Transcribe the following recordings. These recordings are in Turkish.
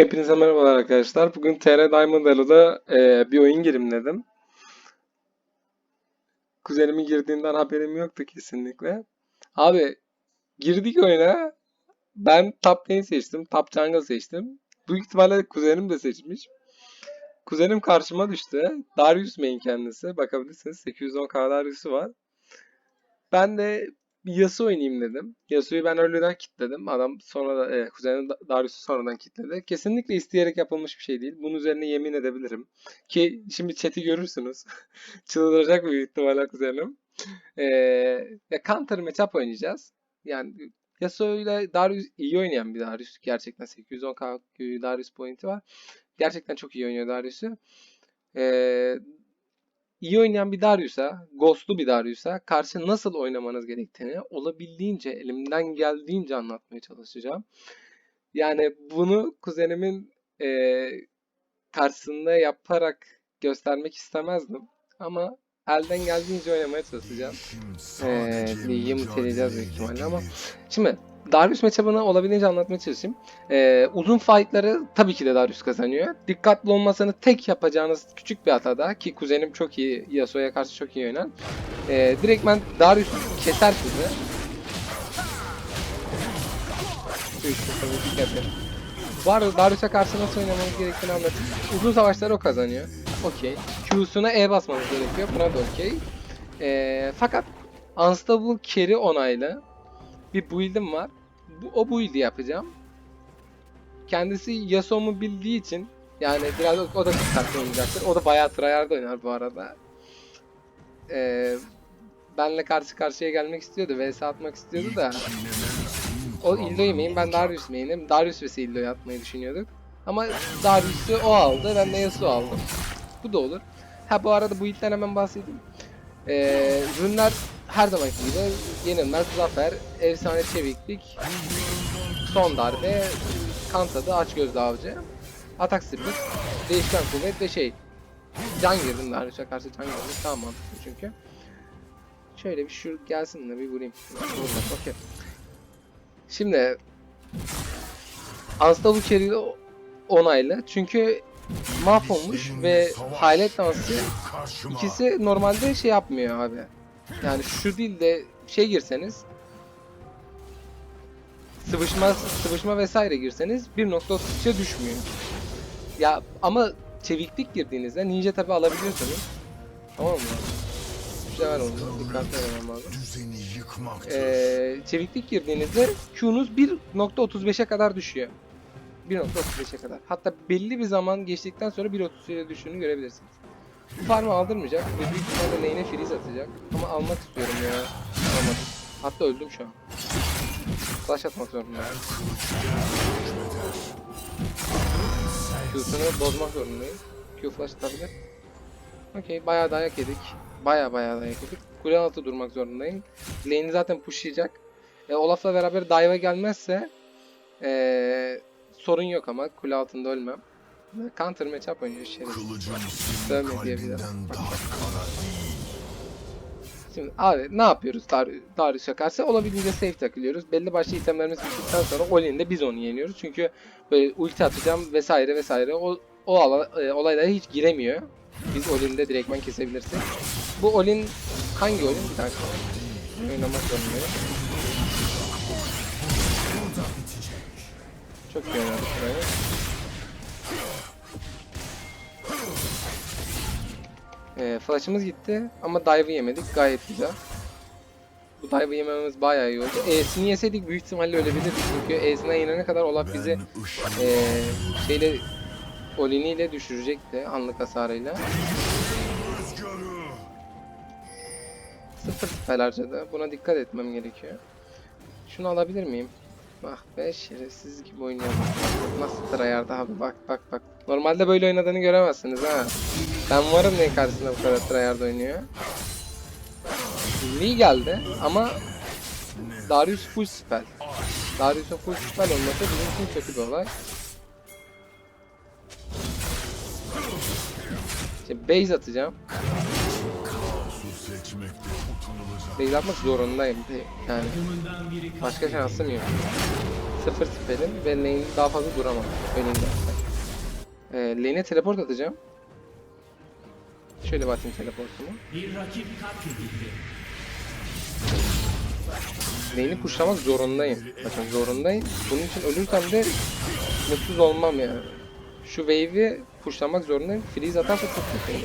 Hepinize merhabalar arkadaşlar. Bugün TR Diamond Elo'da e, bir oyun girimledim. Kuzenimin girdiğinden haberim yoktu kesinlikle. Abi girdik oyuna. Ben top lane seçtim. Top jungle seçtim. Büyük ihtimalle kuzenim de seçmiş. Kuzenim karşıma düştü. Darius main kendisi. Bakabilirsiniz 810k Darius'u var. Ben de bir Yasuo oynayayım dedim. Yasuo'yu ben early'den kilitledim. Adam sonra da e, kuzenim Da- Darius'u sonradan kilitledi. Kesinlikle isteyerek yapılmış bir şey değil. Bunun üzerine yemin edebilirim. Ki şimdi chat'i görürsünüz. Çıldıracak büyük ihtimalle kuzenim. E, ya counter matchup oynayacağız. Yani Yasuo ile Darius iyi oynayan bir Darius. Gerçekten 810k Darius pointi var. Gerçekten çok iyi oynuyor Darius'u. E, iyi oynayan bir Darius'a, Ghost'lu bir Darius'a karşı nasıl oynamanız gerektiğini olabildiğince, elimden geldiğince anlatmaya çalışacağım. Yani bunu kuzenimin eee, karşısında yaparak göstermek istemezdim. Ama elden geldiğince oynamaya çalışacağım. Eee ligi muteleyeceğiz büyük ihtimalle ama şimdi Darius matchup'ını olabildiğince anlatmaya çalışayım. Ee, uzun fight'ları tabii ki de Darius kazanıyor. Dikkatli olmasını tek yapacağınız küçük bir hatada ki kuzenim çok iyi, Yasuo'ya karşı çok iyi oynar. Ee, direktmen Darius keser sizi. Bu arada Darius'a karşı nasıl oynamanız gerektiğini anlatayım. Uzun savaşları o kazanıyor. Okey. Q'suna E basmanız gerekiyor. Buna da okey. Ee, fakat Unstable Carry onaylı bir build'im var. Bu, o build'i yapacağım. Kendisi Yasuo'mu bildiği için yani biraz o, da dikkatli oynayacaktır. O da bayağı tryhard oynar bu arada. Ee, benle karşı karşıya gelmek istiyordu. VS atmak istiyordu da. O Illo'yu main, ben Darius main'im. Darius vs Illo'yu atmayı düşünüyorduk. Ama Darius'u o aldı, ben de Yasuo aldım. Bu da olur. Ha bu arada bu ilkten hemen bahsedeyim. Ee, ürünler her zamanki gibi yenilmez zafer, efsane çeviklik, son darbe, kan tadı, aç gözlü avcı, atak speed, değişken kuvvet ve şey can girdim Darius'a karşı can girdim. Daha mantıklı çünkü. Şöyle bir şu gelsin de bir vurayım. Okey. Şimdi Unstable Carry'de onaylı. Çünkü mahvolmuş ve hayalet dansı ikisi normalde şey yapmıyor abi. Yani şu dilde şey girseniz sıvışma sıvışma vesaire girseniz 1.33'e düşmüyor. Ya ama çeviklik girdiğinizde ninja tabi alabiliyorsunuz. Tamam mı? Var onda. Dikkatli olmam lazım. Ee, çeviklik girdiğinizde Q'nuz 1.35'e kadar düşüyor. 1.35'e kadar. Hatta belli bir zaman geçtikten sonra 1.33'e düştüğünü görebilirsiniz. Farmı aldırmayacak ve büyük ihtimalle lane'e freeze atacak. Ama almak istiyorum ya. Alamadım. Hatta öldüm şu an. Flash atmak zorundayım. Q'sunu bozmak zorundayım. Q flash atabilir. Okey bayağı dayak yedik. Bayağı bayağı dayak yedik. Kule altı durmak zorundayım. Lane'i zaten pushlayacak. E, Olaf'la beraber dive'a gelmezse e, sorun yok ama kule altında ölmem. Counter matchup oynuyor kalbinden daha kara değil. Şimdi abi ne yapıyoruz Dar Darius'a karşı? Olabildiğince safe takılıyoruz. Belli başlı itemlerimiz bittikten sonra Olin'de biz onu yeniyoruz. Çünkü böyle ulti atacağım vesaire vesaire o, o ala- e, olaylara hiç giremiyor. Biz Olin'de direktmen kesebilirsek. Bu Olin hangi Olin? Bir dakika. Oynamak zorundayım. Çok iyi oynadık burayı. Ee, flash'ımız gitti ama dive'ı yemedik. Gayet güzel. Bu dive'ı yemememiz bayağı iyi oldu. E'sini yeseydik büyük ihtimalle ölebilirdik. Çünkü E'sine yenene kadar Olaf bizi ee, şeyle Olin'iyle düşürecekti anlık hasarıyla. Sıfır spell harcadı. Buna dikkat etmem gerekiyor. Şunu alabilir miyim? Bak be şerefsiz gibi oynuyor. Nasıl tryhard abi bak bak bak. Normalde böyle oynadığını göremezsiniz ha. Ben varım ne karşısında bu kadar tryhard oynuyor. Lee geldi ama Darius full spell. Darius'un full spell olması bizim için kötü bir olay. İşte base atacağım. Base atmak zorundayım. Yani başka şansım yok. Sıfır siperim ve lane'de daha fazla duramam. Önümde. Ee, lane'e teleport atacağım. Şöyle bakayım teleportumu. Bir rakip katledildi. Lane'i pushlamak zorundayım. Bakın zorundayım. Bunun için ölürsem de mutsuz olmam yani. Şu wave'i pushlamak zorundayım. Freeze atarsa çok kötü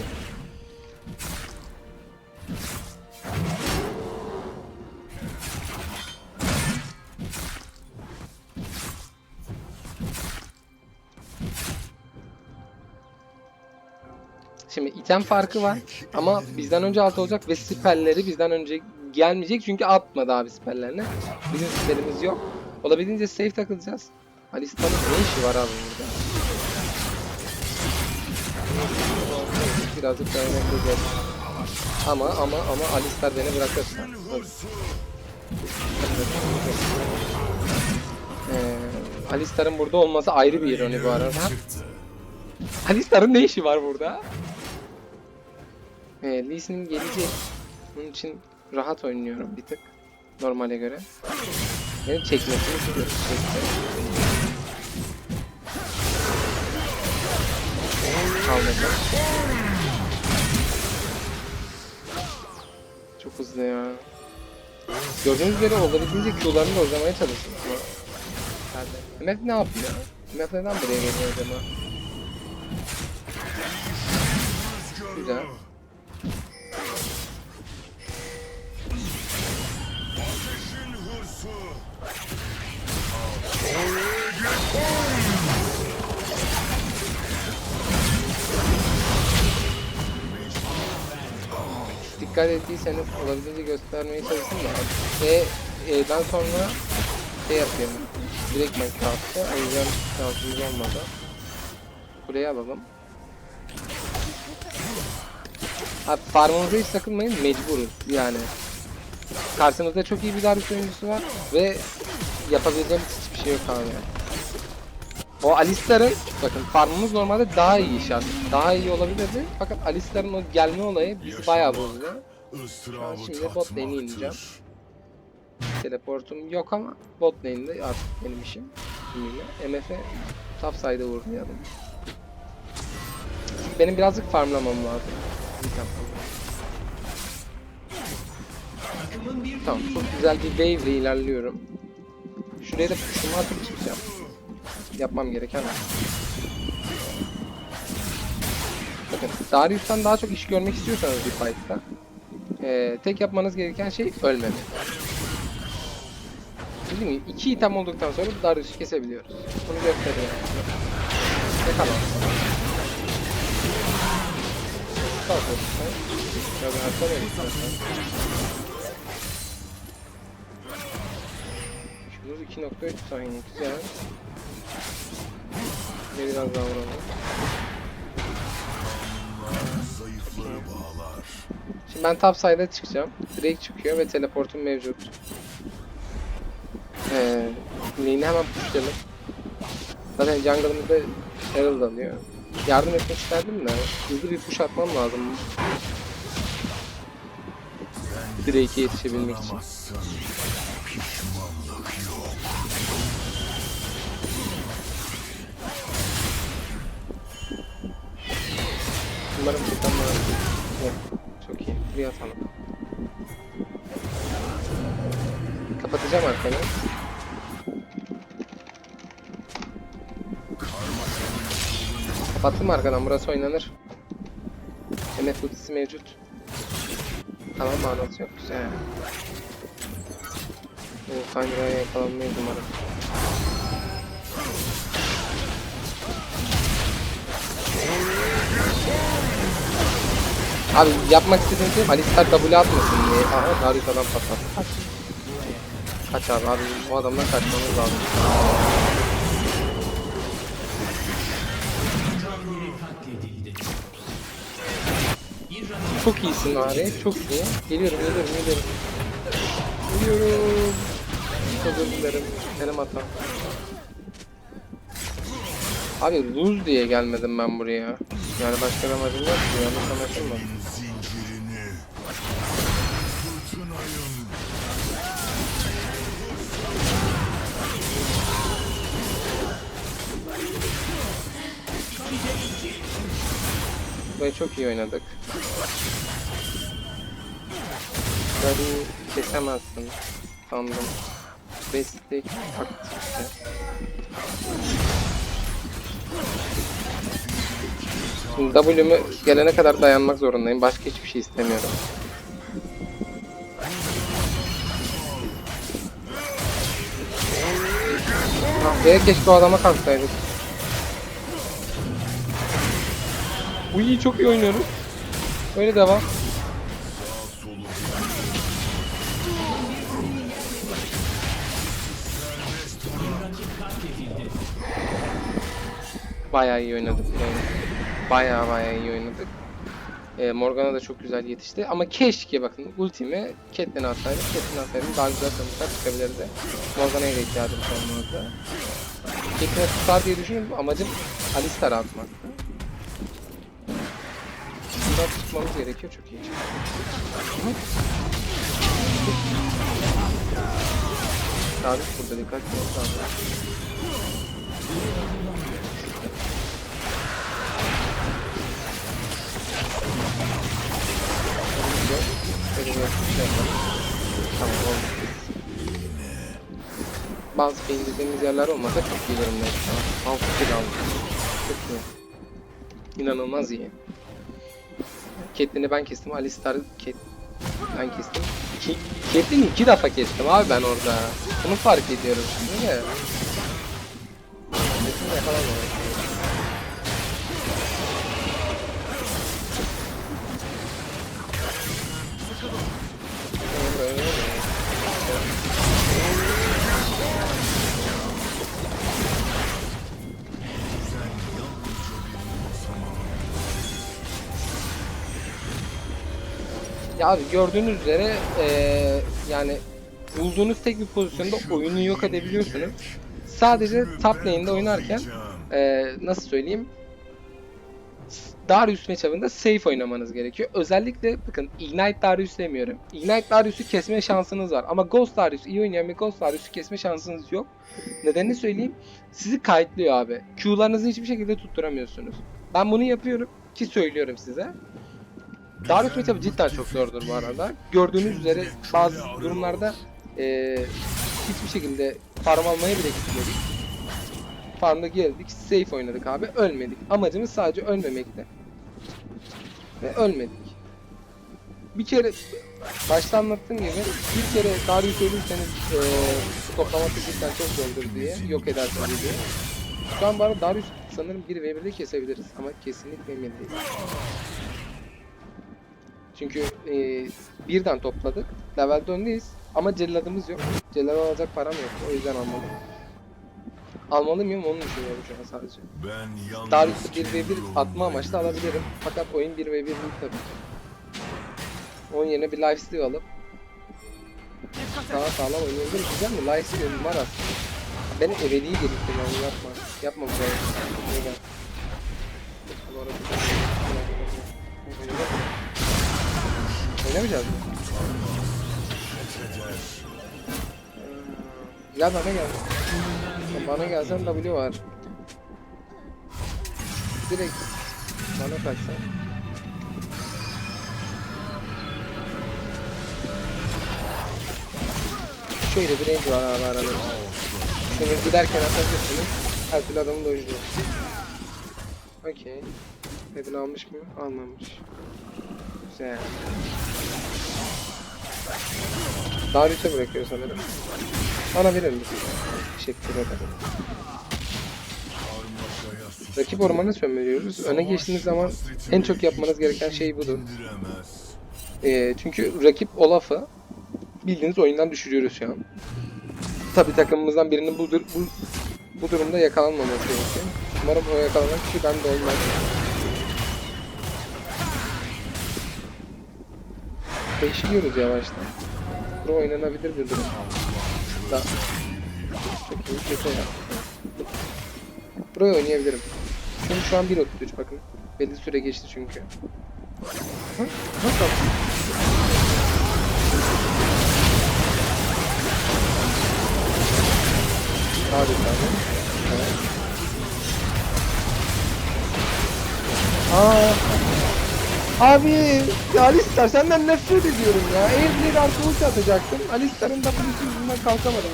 Şimdi item farkı var ama bizden önce alt olacak ve spellleri bizden önce gelmeyecek çünkü atmadı abi spellerini. Bizim spellimiz yok. Olabildiğince safe takılacağız. Alistar'ın ne işi var abi burada? Birazcık dayanıklıyız. Ama ama ama Alistar beni bırakırsa. Ee, Alistar'ın burada olması ayrı bir ironi bu arada. Alistar'ın ne işi var burada? Ee, Lee Sin gelecek. Bunun için rahat oynuyorum bir tık. Normale göre. Beni çekmesini istiyorum. Çekme. Almadım. Çok hızlı ya. Gördüğünüz üzere olabildiğince Q'larını da uzamaya çalıştım? MF ne yapıyor? MF neden buraya geliyor acaba? Güzel. Dikkat ettiyseniz olabildiğince göstermeye çalıştım da e, E'den sonra şey yapıyorum. Direkt Minecraft'ta o yüzden şansımız olmadı. Kuleye alalım. Abi farmımıza hiç takılmayın mecburuz yani. Karşımızda çok iyi bir Darius oyuncusu var ve yapabileceğimiz hiçbir şey yok abi. O Alistar'ın bakın farmımız normalde daha iyi şart. Daha iyi olabilirdi. Fakat Alistar'ın o gelme olayı bizi bayağı bozdu. şimdi bot lane'e ineceğim. Teleportum yok ama bot lane'de artık benim işim. MF'e top side'e vurmayalım. Benim birazcık farmlamam lazım. Tamam çok güzel bir wave ile ilerliyorum. Şuraya da push'umu atıp çıkacağım. Yapmam gereken o. Bakın Darius'tan daha çok iş görmek istiyorsanız bir fight'ta eee, tek yapmanız gereken şey ölmemek. Dediğim gibi iki item olduktan sonra Darius'u kesebiliyoruz. Bunu göstereyim. Ne kadar? Sağ ol. Biraz arka ver istersen. Şurada 2.3 saniye güzel. Ve biraz daha vuralım. Şimdi ben top side'e çıkacağım. Drake çıkıyor ve teleportum mevcut. Ee, lane'i hemen pushlayalım. Zaten jungle'ımızda Herald alıyor. Yardım etmek isterdim de hızlı bir push atmam lazım. Drake'e yetişebilmek için. Umarım tutamaz. Yok. Çok iyi. Bir atalım. Kapatacağım arkanı. Kapattım arkadan. Burası oynanır. MF ultisi mevcut. Tamam manası yok. Güzel. Bu Sandra'ya yakalanmayız umarım. Abi yapmak istediğim şey Alistar W atmasın diye. Aha Darius adam patlattı. Kaç. Kaç abi abi bu adamdan kaçmamız lazım. Çok iyisin abi çok iyi. Geliyorum geliyorum geliyorum. Geliyorum. Özür dilerim. Benim hatam. Abi lose diye gelmedim ben buraya. Yani başka amacım yok ki yanlış anlaşılma. Burayı çok iyi oynadık. Burayı kesemezsin. Sandım. Basic taktikte. W'mü gelene kadar dayanmak zorundayım. Başka hiçbir şey istemiyorum. Ah be keşke o adama kalksaydık. Uy çok iyi oynuyoruz. Öyle devam. Bayağı iyi oynadık. Yani. Bayağı bayağı iyi oynadık. Ee, Morgana da çok güzel yetişti. Ama keşke bakın ultimi Catelyn'e atsaydım. Catelyn'e atsaydım daha güzel sonuçlar çıkabilirdi. Morgana'ya da ihtiyacım olmazdı. Catelyn'e tutar diye düşündüm. Amacım Alistar'a atmaktı. Bundan çıkmamız gerekiyor. Çok iyi. Sabit burada dikkat etmemiz lazım. Tamam oldu. Bazı beğendiğimiz yerler olmasa çok iyi durumdayız an. Altı kill aldık. Çok iyi. İnanılmaz iyi. Catelyn'i ben kestim. Alistar Cat... Ben kestim. Ki... İki defa kestim abi ben orada. Bunu fark ediyorum şimdi de. Catelyn'i yakalamıyorum. Abi gördüğünüz üzere eee, yani bulduğunuz tek bir pozisyonda oyunu yok edebiliyorsunuz. Sadece top lane'de oynarken eee, nasıl söyleyeyim Darius matchup'ında safe oynamanız gerekiyor. Özellikle bakın Ignite Darius demiyorum. Ignite Darius'u kesme şansınız var. Ama Ghost Darius iyi oynayan bir Ghost Darius'u kesme şansınız yok. Nedenini söyleyeyim. Sizi kayıtlıyor abi. Q'larınızı hiçbir şekilde tutturamıyorsunuz. Ben bunu yapıyorum ki söylüyorum size. Darius matchup'ı cidden çok zordur bu arada. Gördüğünüz üzere bazı durumlarda eee, hiçbir şekilde farm almaya bile gitmedik. Farmda geldik, safe oynadık abi, ölmedik. Amacımız sadece ölmemekti. Ve ölmedik. Bir kere, başta anlattığım gibi bir kere Darius ölürseniz eee toplaması cidden çok zordur diye, yok edersiniz diye. Şu an bana Darius sanırım 1v1'de kesebiliriz ama kesinlikle emin değilim. Çünkü e, birden topladık. Level öndeyiz. Ama celladımız yok. Cellad alacak param yok. O yüzden almadım. Almalı mıyım onu düşünüyorum şu an sadece. Darius'u 1v1 kendi atma amaçlı alabilirim. Fakat oyun 1v1 değil tabii ki. Onun yerine bir lifesteal alıp daha sağlam oynayabilirim. Güzel mi? Lifesteal'im var aslında. Benim ebedi geliştim yani yapma. Yapma buraya. Buraya Oynamayacağız mı? Gel bana gel. Bana gelsen W var. Direkt bana kaçsan. Şöyle bir range var abi arada. Şunu giderken atabilirsiniz. Her türlü adamı dojluyor. Okey. Pedal almış mı? Almamış. Güzel. Darius'e bırakıyor sanırım. Bana verir misin? Teşekkür ederim. Rakip ormanı sömürüyoruz. Öne geçtiğiniz zaman en çok yapmanız gereken şey budur. Ee, çünkü rakip Olaf'ı bildiğiniz oyundan düşürüyoruz şu an. Tabi takımımızdan birinin bu, bu, bu durumda yakalanmaması gerekiyor. Umarım o yakalanan kişi ben de olmaz. Değişiyoruz yavaştan. Bu oynanabilir bir durum. Da. Çok iyi, ya. Burayı oynayabilirim. Çünkü şu an 1.33 bakın. Belli süre geçti çünkü. Nasıl? Harika abi. Evet. Aa, Abi ya Alistar senden nefret ediyorum ya. Airblade artı ulti atacaktım. Alistar'ın da polisi yüzünden kalkamadım.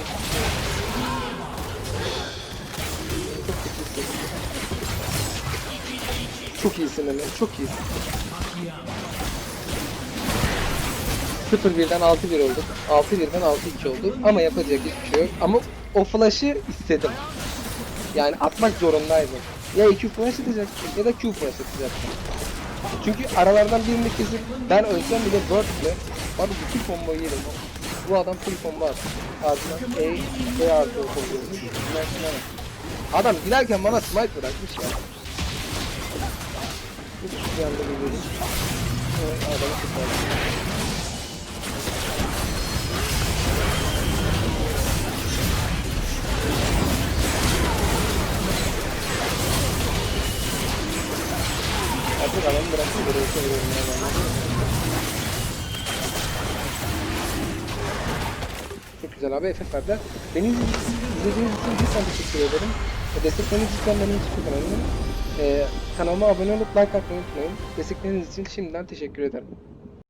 Çok iyisin. Emre. Çok iyisin. 0-1'den 6-1 olduk. 6-1'den 6-2 olduk. Ama yapacak hiçbir şey yok. Ama o flash'ı istedim. Yani atmak zorundaydım. Ya EQ flash atacaktım ya da Q flash atacaktım. Çünkü aralardan birini kesip ben ölsem bile Bird'le abi bütün combo'yu yedim. Bu adam full combo attı. Ardından E, E artı o. Adam giderken bana smite bırakmış ya. Bir anda bir. Evet, adamı kurtardı. Artık adamı bıraktım. Buraya çeviriyorum ya ben. Çok güzel abi efekt verdi. Beni izlediğiniz için cidden teşekkür ederim. Destekleriniz cidden benim için çok önemli. Ee, kanalıma abone olup like atmayı unutmayın. Destekleriniz için şimdiden teşekkür ederim.